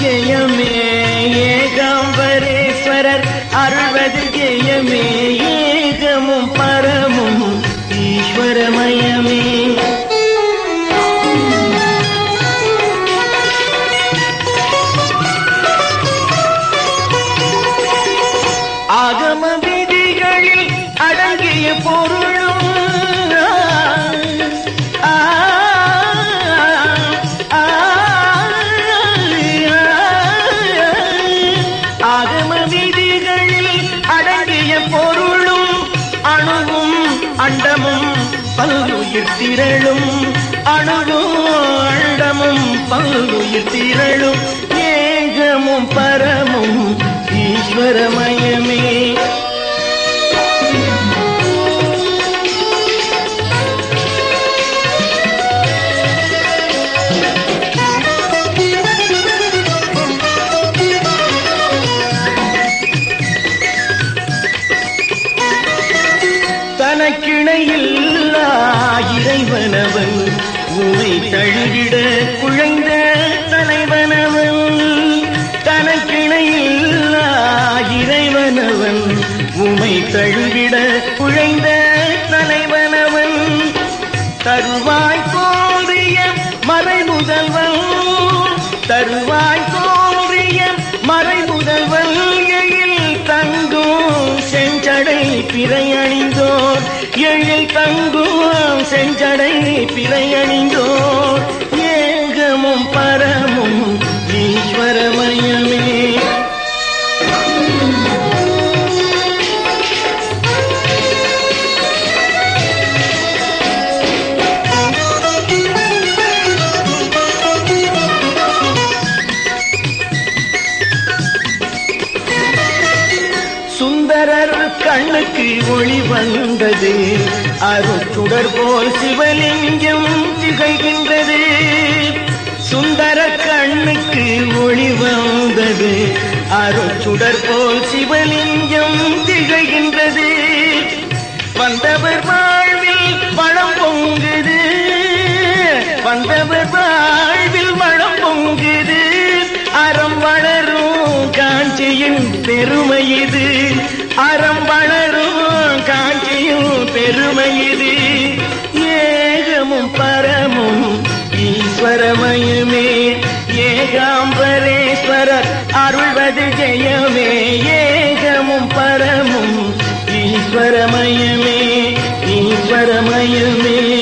ஜெயமே ஏகாம்பரேஸ்வரர். அருள்வது ஜெயமே ஏகமும் பரமும் ஈஸ்வரமயமே. ஆகம விதிகளில் அடங்கிய பொருளும் பொருளும் அணுவும் அண்டமும் பல்லுயிர் திரளும். அணுவும் அண்டமும் பல்லுயிர் திரளும். ஏகமும் பரமும் ஈஸ்வரமயமே. தனக்கிணையில்லா இறைவனவன். உமை தழுவிட குழைந்த தலைவனவன். தனக்கிணையில்லா இறைவனவன். உமை தழுவிட குழைந்த தலைவனவன். தருவாய் தோன்றிய மறைமுதல்வன். தருவாய் பிறை அணிந்தோர் எழில் தங்குவாம் செஞ்சடை பிறை அணிந்தோர் கண்ணுக்கு ஒளி வந்தது. அருட்சுடர் போல் சிவலிங்கம் திகழ்கின்றது. சுந்தர கண்ணுக்கு ஒளி வந்தது. அருட்சுடர் போல் சிவலிங்கம் திகழ்கின்றது. வந்தவர் வாழ்வில் பழம் பொங்குது. வந்தவர் வாழ்வில் மழம் பொங்குது. அறம் வளரும் காஞ்சியின் பெருமை இது. அறம் வளரும் காஞ்சியின் பெருமை இது ஏகமும் பரமும் ஈஸ்வரமயமே. ஏகாம்பரேஸ்வரர் அருள்வது ஜெயமே. ஏகமும் பரமும் ஈஸ்வரமயமே. ஈஸ்வரமயமே.